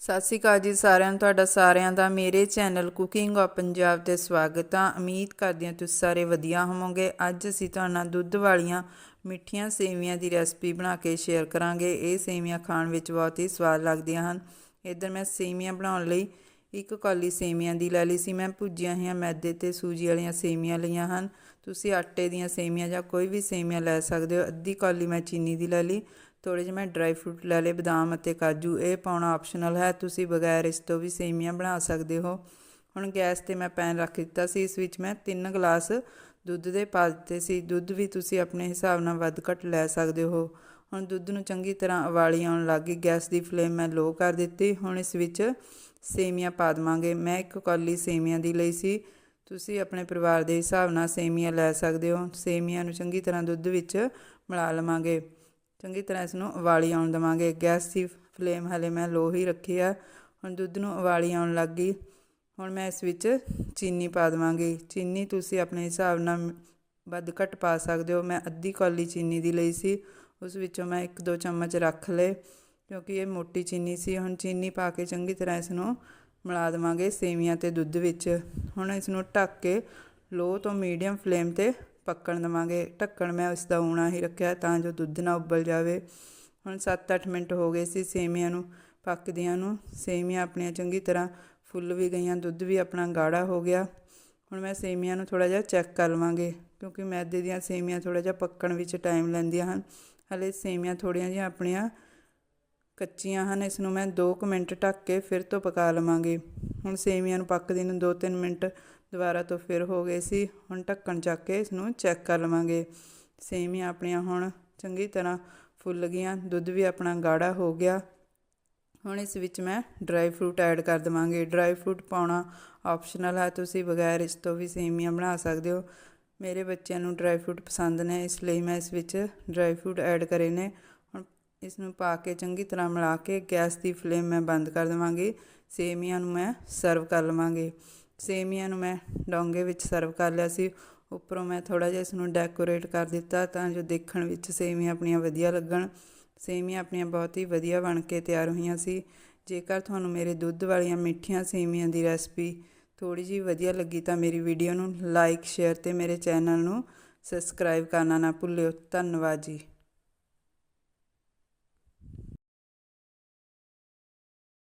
ਸਤਿ ਸ਼੍ਰੀ ਅਕਾਲ ਜੀ ਸਾਰਿਆਂ ਨੂੰ, ਤੁਹਾਡਾ ਸਾਰਿਆਂ ਦਾ ਮੇਰੇ ਚੈਨਲ ਕੁਕਿੰਗ ਆਫ ਪੰਜਾਬ ਤੇ ਸਵਾਗਤ ਆ। ਉਮੀਦ ਕਰਦੀ ਹਾਂ ਤੁਸੀਂ ਸਾਰੇ ਵਧੀਆ ਹੋਵੋਗੇ। ਅੱਜ ਅਸੀਂ ਤੁਹਾਡੇ ਨਾਲ ਦੁੱਧ ਵਾਲੀਆਂ ਮਿੱਠੀਆਂ ਸੇਵੀਆਂ ਦੀ ਰੈਸਪੀ ਬਣਾ ਕੇ ਸ਼ੇਅਰ ਕਰਾਂਗੇ। ਇਹ ਸੇਵੀਆਂ ਖਾਣ ਵਿੱਚ ਬਹੁਤ ਹੀ ਸਵਾਦ ਲੱਗਦੀਆਂ ਹਨ। ਇੱਧਰ ਮੈਂ ਸੇਵੀਆਂ ਬਣਾਉਣ ਲਈ ਇੱਕ ਕੌਲੀ ਸੇਵੀਆਂ ਦੀ ਲੈ ਲਈ ਸੀ। ਮੈਂ ਭੁੱਜੀਆਂ ਹੋਈਆਂ ਮੈਦੇ ਤੇ ਸੂਜੀ ਵਾਲੀਆਂ ਸੇਵੀਆਂ ਲਈਆਂ ਹਨ। ਤੁਸੀਂ ਆਟੇ ਦੀਆਂ ਸੇਵੀਆਂ ਜਾਂ ਕੋਈ ਵੀ ਸੇਵੀਆਂ ਲੈ ਸਕਦੇ ਹੋ। ਅੱਧੀ ਕੌਲੀ ਮੈਂ ਚੀਨੀ ਦੀ ਲੈ ਲਈ। ਥੋੜੇ ਜਿਹੇ ਮੈਂ ਡਰਾਈ ਫਰੂਟ ਲੈ ਲਏ, ਬਦਾਮ ਅਤੇ ਕਾਜੂ। ਇਹ ਪਾਉਣਾ ਆਪਸ਼ਨਲ ਹੈ। ਤੁਸੀਂ ਬਗੈਰ ਇਸ ਤੋਂ ਵੀ ਸੇਵੀਆਂ ਬਣਾ ਸਕਦੇ ਹੋ। ਹੁਣ ਗੈਸ ਤੇ ਮੈਂ ਪੈਨ ਰੱਖ ਦਿੱਤਾ ਸੀ। ਇਸ ਵਿੱਚ ਮੈਂ 3 ਗਲਾਸ ਦੁੱਧ ਦੇ ਪਾ ਦਿੱਤੇ ਸੀ। ਦੁੱਧ ਵੀ ਤੁਸੀਂ ਆਪਣੇ ਹਿਸਾਬ ਨਾਲ ਵੱਧ ਘੱਟ ਲੈ ਸਕਦੇ ਹੋ। ਹੁਣ ਦੁੱਧ ਨੂੰ ਚੰਗੀ ਤਰ੍ਹਾਂ ਉਬਾਲੀ ਆਉਣ ਲੱਗ ਗਈ। ਗੈਸ ਦੀ ਫਲੇਮ ਮੈਂ ਲੋ ਕਰ ਦਿੱਤੀ। ਹੁਣ ਇਸ ਵਿੱਚ ਸੇਵੀਆਂ ਪਾ ਦਵਾਂਗੇ। ਮੈਂ ਇੱਕ ਕੌਲੀ ਸੇਵੀਆਂ ਦੀ ਲਈ ਸੀ। ਤੁਸੀਂ ਆਪਣੇ ਪਰਿਵਾਰ ਦੇ ਹਿਸਾਬ ਨਾਲ ਸੇਵੀਆਂ ਲੈ ਸਕਦੇ ਹੋ। ਸੇਵੀਆਂ ਨੂੰ ਚੰਗੀ ਤਰ੍ਹਾਂ ਦੁੱਧ ਵਿੱਚ ਮਿਲਾ ਲਵਾਂਗੇ। ਚੰਗੀ ਤਰ੍ਹਾਂ ਇਸ ਨੂੰ ਉਬਾਲੀ ਆਉਣ ਦੇਵਾਂਗੇ। ਗੈਸ ਦੀ ਫਲੇਮ ਹਲੇ ਮੈਂ ਲੋ ਹੀ ਰੱਖੀ ਆ। ਹੁਣ ਦੁੱਧ ਨੂੰ ਉਬਾਲੀ ਆਉਣ ਲੱਗ ਗਈ। ਹੁਣ ਮੈਂ ਇਸ ਵਿੱਚ ਚੀਨੀ ਪਾ ਦੇਵਾਂਗੀ। ਚੀਨੀ ਤੁਸੀਂ ਆਪਣੇ ਹਿਸਾਬ ਨਾਲ ਵੱਧ ਘੱਟ ਪਾ ਸਕਦੇ ਹੋ। ਮੈਂ ਅੱਧੀ ਕੌਲੀ ਚੀਨੀ ਦੀ ਲਈ ਸੀ। ਉਸ ਵਿੱਚੋਂ ਮੈਂ ਇੱਕ ਦੋ ਚਮਚ ਰੱਖ ਲਏ, ਕਿਉਂਕਿ ਇਹ ਮੋਟੀ ਚੀਨੀ ਸੀ। ਹੁਣ ਚੀਨੀ ਪਾ ਕੇ ਚੰਗੀ ਤਰ੍ਹਾਂ ਇਸ ਨੂੰ ਮਿਲਾ ਦੇਵਾਂਗੇ ਸੇਵੀਆਂ ਤੇ ਦੁੱਧ ਵਿੱਚ। ਹੁਣ ਇਸ ਨੂੰ ਢੱਕ ਕੇ ਲੋ ਤੋਂ ਮੀਡੀਅਮ ਫਲੇਮ ਤੇ ਪੱਕਣ ਦੇਵਾਂਗੇ। ਢੱਕਣ ਮੈਂ ਇਸ ਦਾ ਊਣਾ ਹੀ ਰੱਖਿਆ ਤਾਂ ਜੋ ਦੁੱਧ ਨਾ ਉੱਬਲ ਜਾਵੇ। ਹੁਣ 7-8 ਮਿੰਟ ਹੋ ਗਏ ਸੀ ਸੇਵੀਆਂ ਨੂੰ ਪੱਕਦਿਆਂ ਨੂੰ। ਸੇਵੀਆਂ ਆਪਣੀਆਂ ਚੰਗੀ ਤਰ੍ਹਾਂ ਫੁੱਲ ਵੀ ਗਈਆਂ, ਦੁੱਧ ਵੀ ਆਪਣਾ ਗਾੜਾ ਹੋ ਗਿਆ। ਹੁਣ ਮੈਂ ਸੇਵੀਆਂ ਨੂੰ ਥੋੜਾ ਜਿਹਾ ਚੈੱਕ ਕਰ ਲਵਾਂਗੇ, ਕਿਉਂਕਿ ਮੈਦੇ ਦੀਆਂ ਸੇਵੀਆਂ ਥੋੜਾ ਜਿਹਾ ਪੱਕਣ ਵਿੱਚ ਟਾਈਮ ਲੈਂਦੀਆਂ ਹਨ। ਹਲੇ ਸੇਵੀਆਂ ਥੋੜੀਆਂ ਜਿਹੀਆਂ ਆਪਣੀਆਂ ਕੱਚੀਆਂ ਹਨ, ਇਸ ਨੂੰ ਮੈਂ 2 ਮਿੰਟ ਢੱਕ ਕੇ ਫਿਰ ਤੋਂ ਪਕਾ ਲਵਾਂਗੇ। ਹੁਣ ਸੇਵੀਆਂ ਨੂੰ ਪੱਕਦੇ ਨੂੰ 2-3 ਮਿੰਟ ਦੁਬਾਰਾ ਤੋਂ ਫਿਰ ਹੋ ਗਏ ਸੀ, ਹੁਣ ਢੱਕਣ ਚੱਕ ਕੇ ਇਸ ਨੂੰ ਚੈੱਕ ਕਰ ਲਵਾਂਗੇ। ਸੇਵੀਆਂ ਆਪਣੀਆਂ ਹੁਣ ਚੰਗੀ ਤਰ੍ਹਾਂ ਫੁੱਲ ਗਈਆਂ, ਦੁੱਧ ਵੀ ਆਪਣਾ ਗਾੜਾ ਹੋ ਗਿਆ। ਹੁਣ ਇਸ ਵਿੱਚ ਮੈਂ ਡਰਾਈ ਫਰੂਟ ਐਡ ਕਰ ਦਵਾਂਗੇ। ਡਰਾਈ ਫਰੂਟ ਪਾਉਣਾ ਆਪਸ਼ਨਲ ਹੈ, ਤੁਸੀਂ ਬਗੈਰ ਇਸ ਤੋਂ ਵੀ ਸੇਵੀਆਂ ਬਣਾ ਸਕਦੇ ਹੋ। ਮੇਰੇ ਬੱਚਿਆਂ ਨੂੰ ਡਰਾਈ ਫਰੂਟ ਪਸੰਦ ਨੇ, ਇਸ ਲਈ ਮੈਂ ਇਸ ਵਿੱਚ ਡਰਾਈ ਫਰੂਟ ਐਡ ਕਰੇ ਨੇ। ਹੁਣ ਇਸ ਨੂੰ ਪਾ ਕੇ ਚੰਗੀ ਤਰ੍ਹਾਂ ਮਿਲਾ ਕੇ ਗੈਸ ਦੀ ਫਲੇਮ ਮੈਂ ਬੰਦ ਕਰ ਦੇਵਾਂਗੀ। ਸੇਵੀਆਂ ਨੂੰ ਮੈਂ ਸਰਵ ਕਰ ਲਵਾਂਗੀ। ਸੇਵੀਆਂ ਨੂੰ ਮੈਂ ਡੋਂਗੇ ਵਿੱਚ ਸਰਵ ਕਰ ਲਿਆ ਸੀ। ਉੱਪਰੋਂ ਮੈਂ ਥੋੜਾ ਜਿਹਾ ਇਸ ਨੂੰ ਡੈਕੋਰੇਟ ਕਰ ਦਿੱਤਾ ਤਾਂ ਜੋ ਦੇਖਣ ਵਿੱਚ ਸੇਵੀਆਂ ਆਪਣੀਆਂ ਵਧੀਆ ਲੱਗਣ। ਸੇਵੀਆਂ ਆਪਣੀਆਂ ਬਹੁਤ ਹੀ ਵਧੀਆ ਬਣ ਕੇ ਤਿਆਰ ਹੋਈਆਂ ਸੀ। ਜੇਕਰ ਤੁਹਾਨੂੰ ਮੇਰੇ ਦੁੱਧ ਵਾਲੀਆਂ ਮਿੱਠੀਆਂ ਸੇਵੀਆਂ ਦੀ ਰੈਸਪੀ ਥੋੜੀ ਜਿਹੀ ਵਧੀਆ ਲੱਗੀ ਤਾਂ ਮੇਰੀ ਵੀਡੀਓ ਨੂੰ ਲਾਈਕ ਸ਼ੇਅਰ ਤੇ ਮੇਰੇ ਚੈਨਲ ਨੂੰ ਸਬਸਕ੍ਰਾਈਬ ਕਰਨਾ ਨਾ ਭੁੱਲਿਓ। ਧੰਨਵਾਦ ਜੀ।